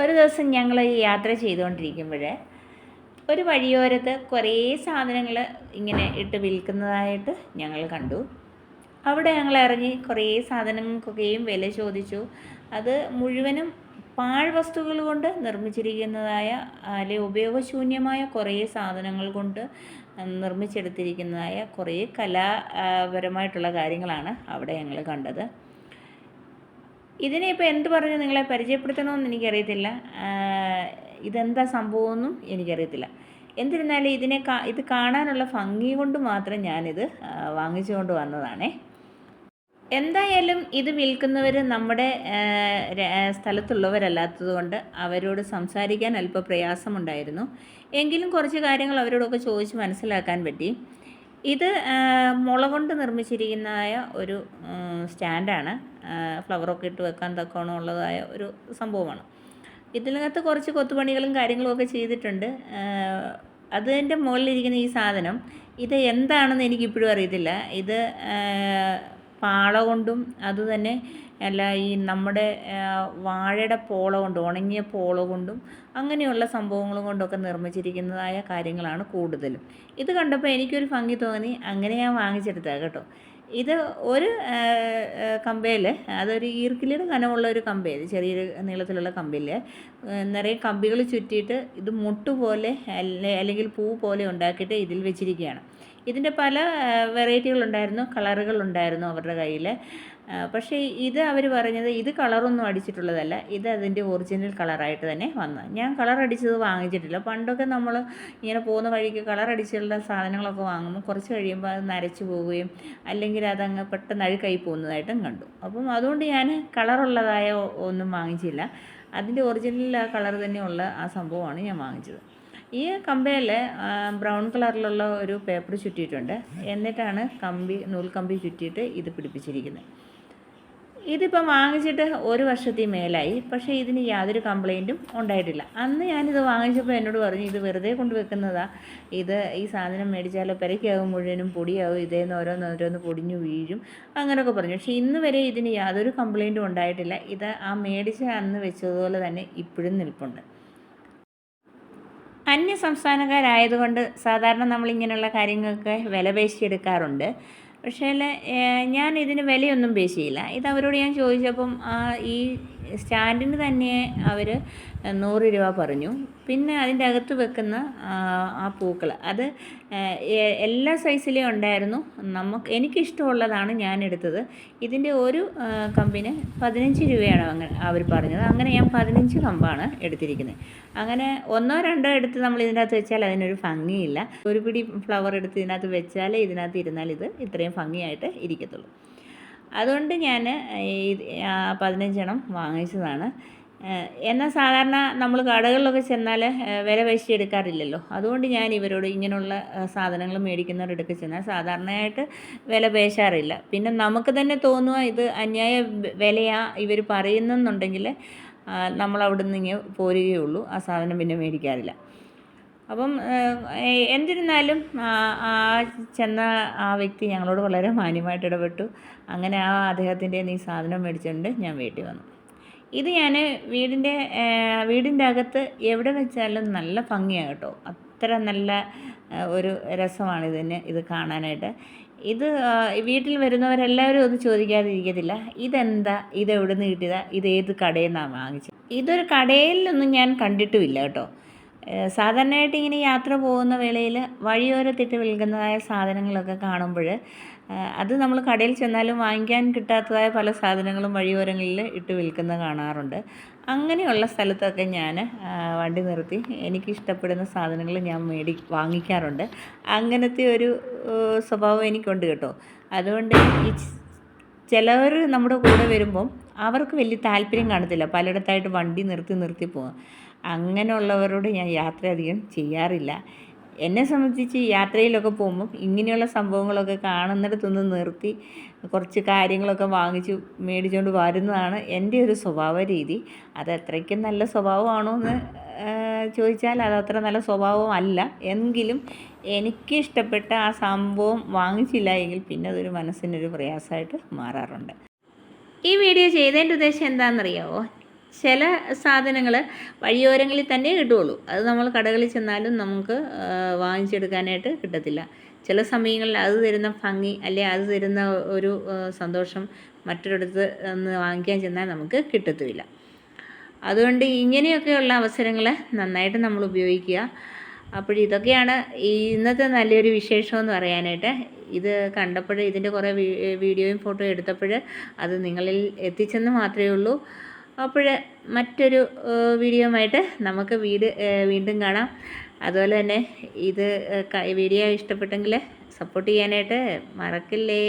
ഒരു ദിവസം ഞങ്ങൾ യാത്ര ചെയ്തുകൊണ്ടിരിക്കുമ്പോൾ ഒരു വഴിയോരത്ത് കുറേ സാധനങ്ങൾ ഇങ്ങനെ ഇട്ട് വിൽക്കുന്നതായിട്ട് ഞങ്ങൾ കണ്ടു. അവിടെ ഞങ്ങൾ ഇറങ്ങി കുറേ സാധനങ്ങൾക്കൊക്കെയും വില ചോദിച്ചു. അത് മുഴുവനും പാഴ്വസ്തുക്കൾ കൊണ്ട് നിർമ്മിച്ചിരിക്കുന്നതായ അല്ലെ ഉപയോഗശൂന്യമായ കുറേ സാധനങ്ങൾ കൊണ്ട് നിർമ്മിച്ചെടുത്തിരിക്കുന്നതായ കുറേ കലാപരമായിട്ടുള്ള കാര്യങ്ങളാണ് അവിടെ ഞങ്ങൾ കണ്ടത്. ഇതിനെ ഇപ്പോൾ എന്ത് പറഞ്ഞ് നിങ്ങളെ പരിചയപ്പെടുത്തണമെന്ന് എനിക്കറിയത്തില്ല. ഇതെന്താ സംഭവമെന്നും എനിക്കറിയത്തില്ല. എന്നിരുന്നാലും ഇതിനെ ഇത് കാണാനുള്ള ഭംഗി കൊണ്ട് മാത്രം ഞാനിത് വാങ്ങിച്ചുകൊണ്ട് വന്നതാണേ. എന്തായാലും ഇത് വിൽക്കുന്നവർ നമ്മുടെ സ്ഥലത്തുള്ളവരല്ലാത്തത് കൊണ്ട് അവരോട് സംസാരിക്കാൻ അല്പം പ്രയാസമുണ്ടായിരുന്നു എങ്കിലും കുറച്ച് കാര്യങ്ങൾ അവരോടൊക്കെ ചോദിച്ച് മനസ്സിലാക്കാൻ പറ്റി ഇത് മുള കൊണ്ട് നിർമ്മിച്ചിരിക്കുന്നതായ ഒരു സ്റ്റാൻഡാണ്. ഫ്ലവറൊക്കെ ഇട്ട് വെക്കാൻ തക്കവണ്ണം ഉള്ളതായ ഒരു സംഭവമാണ്. ഇതിനകത്ത് കുറച്ച് കൊത്തുപണികളും കാര്യങ്ങളും ഒക്കെ ചെയ്തിട്ടുണ്ട് അതിന്റെ മുകളിലിരിക്കുന്ന ഈ സാധനം ഇത് എന്താണെന്ന് എനിക്കിപ്പോഴും അറിയത്തില്ല. ഇത് പാള കൊണ്ടും അതുതന്നെ അല്ല ഈ നമ്മുടെ വാഴയുടെ പോള കൊണ്ടും ഉണങ്ങിയ പോള കൊണ്ടും അങ്ങനെയുള്ള സംഭവങ്ങൾ കൊണ്ടൊക്കെ നിർമ്മിച്ചിരിക്കുന്നതായ കാര്യങ്ങളാണ് കൂടുതലും. ഇത് കണ്ടപ്പോൾ എനിക്കൊരു ഭംഗി തോന്നി. അങ്ങനെ ഞാൻ വാങ്ങിച്ചെടുത്തത് കേട്ടോ. ഇത് ഒരു കമ്പയിൽ അതൊരു ഈർക്കിലിയുടെ കനമുള്ള ഒരു കമ്പയിൽ ചെറിയൊരു നീളത്തിലുള്ള കമ്പിയിൽ നിറയെ കമ്പികൾ ചുറ്റിയിട്ട് ഇത് മുട്ടുപോലെ അല്ലെങ്കിൽ പൂ പോലെ ഉണ്ടാക്കിയിട്ട് ഇതിൽ വെച്ചിരിക്കുകയാണ്. ഇതിന്റെ പല വെറൈറ്റികളുണ്ടായിരുന്നു കളറുകളുണ്ടായിരുന്നു അവരുടെ കയ്യിൽ. പക്ഷേ ഇത് അവർ പറഞ്ഞത് ഇത് കളറൊന്നും അടിച്ചിട്ടുള്ളതല്ല ഇത് അതിന്റെ ഒറിജിനൽ കളറായിട്ട് തന്നെ വന്നു ഞാൻ കളർ അടിച്ചത് വാങ്ങിച്ചിട്ടില്ല. പണ്ടൊക്കെ നമ്മൾ ഇങ്ങനെ പോകുന്ന വഴിക്ക് കളർ അടിച്ചുള്ള സാധനങ്ങളൊക്കെ വാങ്ങുമ്പോൾ കുറച്ച് കഴിയുമ്പോൾ അത് നരച്ചു പോവുകയും അല്ലെങ്കിൽ അതങ്ങ് പെട്ടെന്ന് അഴുക്കായി പോകുന്നതായിട്ടും കണ്ടു. അപ്പം അതുകൊണ്ട് ഞാൻ കളറുള്ളതായ ഒന്നും വാങ്ങിച്ചില്ല. അതിന്റെ ഒറിജിനൽ കളർ തന്നെയുള്ള ആ സംഭവമാണ് ഞാൻ വാങ്ങിച്ചത്. ഈ കമ്പയിൽ ബ്രൗൺ കളറിലുള്ള ഒരു പേപ്പർ ചുറ്റിയിട്ടുണ്ട്. എന്നിട്ടാണ് കമ്പി നൂൽക്കമ്പി ചുറ്റിയിട്ട് ഇത് പിടിപ്പിച്ചിരിക്കുന്നത്. ഇതിപ്പം വാങ്ങിച്ചിട്ട് ഒരു വർഷത്തിൽ മേലായി. പക്ഷേ ഇതിന് യാതൊരു കംപ്ലൈന്റും ഉണ്ടായിട്ടില്ല. അന്ന് ഞാനിത് വാങ്ങിച്ചപ്പോൾ എന്നോട് പറഞ്ഞു ഇത് വെറുതെ കൊണ്ട് വെക്കുന്നതാ. ഇത് ഈ സാധനം മേടിച്ചാൽ പെരയ്ക്കാവും മുഴുവനും പൊടിയാവും ഇതേന്ന് ഓരോന്ന് ഓരോന്ന് പൊടിഞ്ഞു വീഴും അങ്ങനെയൊക്കെ പറഞ്ഞു. പക്ഷേ ഇന്ന് വരെ ഇതിന് യാതൊരു കംപ്ലൈന്റും ഉണ്ടായിട്ടില്ല. ഇത് ആ മേടിച്ച അന്ന് വെച്ചതുപോലെ തന്നെ ഇപ്പോഴും നിൽപ്പുണ്ട്. അന്യ സംസ്ഥാനക്കാരായതുകൊണ്ട് സാധാരണ നമ്മളിങ്ങനെയുള്ള കാര്യങ്ങൾക്ക് വില പേശിയെടുക്കാറുണ്ട് പക്ഷേ ഞാൻ ഇതിന് വിലയൊന്നും പേശിയില്ല. ഇത് അവരോട് ഞാൻ ചോദിച്ചപ്പം ഈ സ്റ്റാൻഡിന് തന്നെ അവർ നൂറ് രൂപ പറഞ്ഞു. പിന്നെ അതിന്റെ അകത്ത് വെക്കുന്ന ആ പൂക്കൾ അത് എല്ലാ സൈസിലും ഉണ്ടായിരുന്നു. നമുക്ക് എനിക്കിഷ്ടമുള്ളതാണ് ഞാൻ എടുത്തത് ഇതിന്റെ ഒരു കമ്പിന് പതിനഞ്ച് രൂപയാണ് അങ്ങനെ അവർ പറഞ്ഞത്. അങ്ങനെ ഞാൻ പതിനഞ്ച് കമ്പാണ് എടുത്തിരിക്കുന്നത് അങ്ങനെ ഒന്നോ രണ്ടോ എടുത്ത് നമ്മൾ ഇതിനകത്ത് വെച്ചാൽ അതിനൊരു ഭംഗിയില്ല. ഒരു പിടി ഫ്ലവർ എടുത്ത് ഇതിനകത്ത് വെച്ചാലേ ഇതിനകത്ത് ഇരുന്നാൽ ഇത് ഇത്രയും ഭംഗിയായിട്ട് ഇരിക്കത്തുള്ളൂ. അതുകൊണ്ട് ഞാൻ ഈ പതിനഞ്ചെണ്ണം വാങ്ങിച്ചതാണ്. എന്നാൽ സാധാരണ നമ്മൾ കടകളിലൊക്കെ ചെന്നാൽ വില പേശി എടുക്കാറില്ലല്ലോ അതുകൊണ്ട് ഞാൻ ഇവരോട് ഇങ്ങനെയുള്ള സാധനങ്ങൾ മേടിക്കുന്നവരോടൊക്കെ ചെന്നാൽ സാധാരണയായിട്ട് വില പേശാറില്ല. പിന്നെ നമുക്ക് തന്നെ തോന്നുക ഇത് അന്യായ വിലയാ ഇവർ പറയുന്നെന്നുണ്ടെങ്കിൽ നമ്മൾ അവിടെ നിന്ന് ഇങ്ങനെ പോരുകയുള്ളൂ. ആ സാധനം പിന്നെ മേടിക്കാറില്ല. അപ്പം എന്തിരുന്നാലും ആ ചെന്ന ആ വ്യക്തി ഞങ്ങളോട് വളരെ മാന്യമായിട്ട് ഇടപെട്ടു. അങ്ങനെ ആ അദ്ദേഹത്തിന്റെ ഈ സാധനം മേടിച്ചുകൊണ്ട് ഞാൻ വീട്ടിൽ വന്നു. ഇത് ഞാൻ വീടിന്റെ വീടിന്റെ അകത്ത് എവിടെ വെച്ചാലും നല്ല ഭംഗിയാണ് കേട്ടോ. അത്ര നല്ല ഒരു രസമാണ് ഇതിന് ഇത് കാണാനായിട്ട്. ഇത് വീട്ടിൽ വരുന്നവരെല്ലാവരും ഒന്നും ചോദിക്കാതിരിക്കത്തില്ല. ഇതെന്താ? ഇത് നിന്ന് കിട്ടിയതാ? ഇത് ഏത് കടയിൽ നിന്നാണ് വാങ്ങിച്ചത്? ഇതൊരു കടയിലൊന്നും ഞാൻ കണ്ടിട്ടുമില്ല കേട്ടോ. സാധാരണയായിട്ട് ഇങ്ങനെ യാത്ര പോകുന്ന വേളയിൽ വഴിയോരത്തിട്ട് വിൽക്കുന്നതായ സാധനങ്ങളൊക്കെ കാണുമ്പോൾ അത് നമ്മൾ കടയിൽ ചെന്നാലും വാങ്ങിക്കാൻ കിട്ടാത്തതായ പല സാധനങ്ങളും വഴിയോരങ്ങളിൽ ഇട്ട് വിൽക്കുന്നത് കാണാറുണ്ട്. അങ്ങനെയുള്ള സ്ഥലത്തൊക്കെ ഞാൻ വണ്ടി നിർത്തി എനിക്കിഷ്ടപ്പെടുന്ന സാധനങ്ങൾ ഞാൻ മേടി വാങ്ങിക്കാറുണ്ട്. അങ്ങനത്തെ ഒരു സ്വഭാവം എനിക്കുണ്ട് കേട്ടോ. അതുകൊണ്ട് ചിലവർ നമ്മുടെ കൂടെ വരുമ്പം അവർക്ക് വലിയ താല്പര്യം കാണത്തില്ല. പലയിടത്തായിട്ട് വണ്ടി നിർത്തി നിർത്തി പോകാം അങ്ങനെയുള്ളവരോട് ഞാൻ യാത്ര അധികം ചെയ്യാറില്ല. എന്നെ സംബന്ധിച്ച് യാത്രയിലൊക്കെ പോകുമ്പം ഇങ്ങനെയുള്ള സംഭവങ്ങളൊക്കെ കാണുന്നിടത്തൊന്ന് നിർത്തി കുറച്ച് കാര്യങ്ങളൊക്കെ വാങ്ങിച്ച് മേടിച്ചുകൊണ്ട് വരുന്നതാണ് എന്റെ ഒരു സ്വഭാവ രീതി. അത് അത്രയ്ക്കും നല്ല സ്വഭാവമാണോ എന്ന് ചോദിച്ചാൽ അത് അത്ര നല്ല സ്വഭാവമല്ല എങ്കിലും എനിക്ക് ഇഷ്ടപ്പെട്ട ആ സംഭവം വാങ്ങിച്ചില്ല എങ്കിൽ പിന്നെ അതൊരു മനസ്സിനൊരു പ്രയാസമായിട്ട് മാറാറുണ്ട്. ഈ വീഡിയോ ചെയ്തതിന്റെ ഉദ്ദേശം എന്താണെന്നറിയാമോ ചില സാധനങ്ങൾ വഴിയോരങ്ങളിൽ തന്നെ കിട്ടുകയുള്ളൂ. അത് നമ്മൾ കടകളിൽ ചെന്നാലും നമുക്ക് വാങ്ങിച്ചെടുക്കാനായിട്ട് കിട്ടത്തില്ല. ചില സമയങ്ങളിൽ അത് തരുന്ന ഭംഗി അല്ലെ അത് തരുന്ന ഒരു സന്തോഷം മറ്റൊരിടത്ത് നിന്ന് വാങ്ങിക്കാൻ ചെന്നാൽ നമുക്ക് കിട്ടത്തുമില്ല. അതുകൊണ്ട് ഇങ്ങനെയൊക്കെയുള്ള അവസരങ്ങൾ നന്നായിട്ട് നമ്മൾ ഉപയോഗിക്കുക. അപ്പോൾ ഇതൊക്കെയാണ് ഇന്നത്തെ നല്ലൊരു വിശേഷമെന്ന് പറയാനായിട്ട് ഇത് കണ്ടപ്പോൾ ഇതിന്റെ കുറേ വീഡിയോയും ഫോട്ടോയും എടുത്തപ്പോൾ അത് നിങ്ങളിൽ എത്തിച്ചെന്ന് മാത്രമേ ഉള്ളൂ. അപ്പോൾ മറ്റൊരു വീഡിയോയുമായിട്ട് നമുക്ക് വീട് വീണ്ടും കാണാം. അതുപോലെ തന്നെ ഇത് വീഡിയോ ഇഷ്ടപ്പെട്ടെങ്കിൽ സപ്പോർട്ട് ചെയ്യാനായിട്ട് മറക്കില്ലേ?